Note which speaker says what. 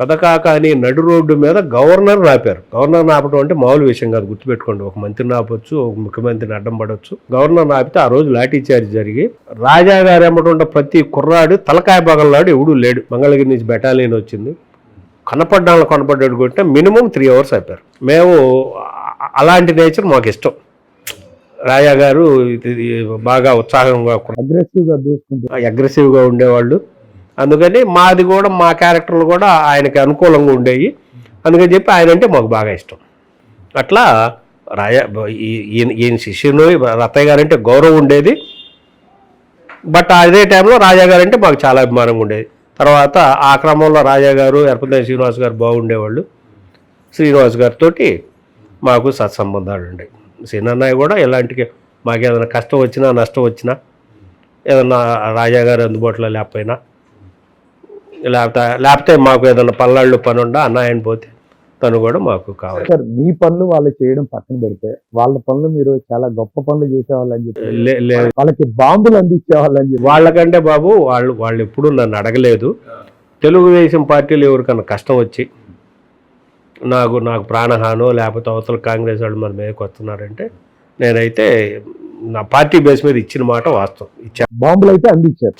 Speaker 1: పెదకాక అని నడు రోడ్డు మీద గవర్నర్ ఆపారు గవర్నర్ ఆపడం అంటే మామూలు విషయం కాదు గుర్తుపెట్టుకోండి. ఒక మంత్రిని ఆపొచ్చు ఒక ముఖ్యమంత్రిని అడ్డం పడవచ్చు గవర్నర్ ఆపితే ఆ రోజు లాఠీ చార్జ్ జరిగి రాజా గారు ఎమ్మటుంటే ప్రతి కుర్రాడు తలకాయ పగలనాడు ఎవడూ లేడు. మంగళగిరి నుంచి బెటాలియన్ వచ్చింది. కనపడ్డాను కనపడ్డాడు కొట్టే మినిమం త్రీ అవర్స్ అయిపోయారు మేము అలాంటి నేచర్ మాకు ఇష్టం. రాజా గారు ఇది బాగా ఉత్సాహంగా
Speaker 2: అగ్రెసివ్గా దూసుకుంటే
Speaker 1: అగ్రెసివ్గా ఉండేవాళ్ళు. అందుకని మాది కూడా మా క్యారెక్టర్లు కూడా ఆయనకి అనుకూలంగా ఉండేవి అందుకని చెప్పి ఆయన అంటే మాకు బాగా ఇష్టం. అట్లా రాయ ఈయన ఈయన శిష్యులు రత్తయ్య గారు అంటే గౌరవం ఉండేది. బట్ అదే టైంలో రాజా గారు అంటే మాకు చాలా అభిమానంగా ఉండేది. తర్వాత ఆ క్రమంలో రాజా గారు ఎరపతి శ్రీనివాస్ గారు బాగుండేవాళ్ళు. శ్రీనివాస్ గారితో మాకు సత్సంబంధాలు ఉండేవి. సినన్నయ్య కూడా ఇలాంటికి మాకు ఏదైనా కష్టం వచ్చినా నష్టం వచ్చినా ఏదన్నా రాజా గారు అందుబాటులో లేకపోయినా లేకపోతే లేకపోతే మాకు ఏదైనా పల్లాళ్ళు పని ఉండా అన్నాయని పోతే తను కూడా మాకు కావాలి.
Speaker 2: సార్ మీ పనులు వాళ్ళు చేయడం పక్కన పెడితే వాళ్ళ పనులు మీరు చాలా గొప్ప పనులు చేసేవాళ్ళని చెప్పి వాళ్ళకి బాంబులు అందించేవాళ్ళని చెప్పి.
Speaker 1: వాళ్ళకంటే బాబు వాళ్ళు వాళ్ళు ఎప్పుడూ నన్ను అడగలేదు. తెలుగుదేశం పార్టీలు ఎవరికన్నా కష్టం వచ్చి నాకు నాకు ప్రాణహానో లేకపోతే అవతల కాంగ్రెస్ వాళ్ళు మన మీదకి వస్తున్నారంటే నేనైతే నా పార్టీ బేస్ మీద ఇచ్చిన మాట వాస్తవం. ఇచ్చాను
Speaker 2: బాంబులు అయితే అందించారు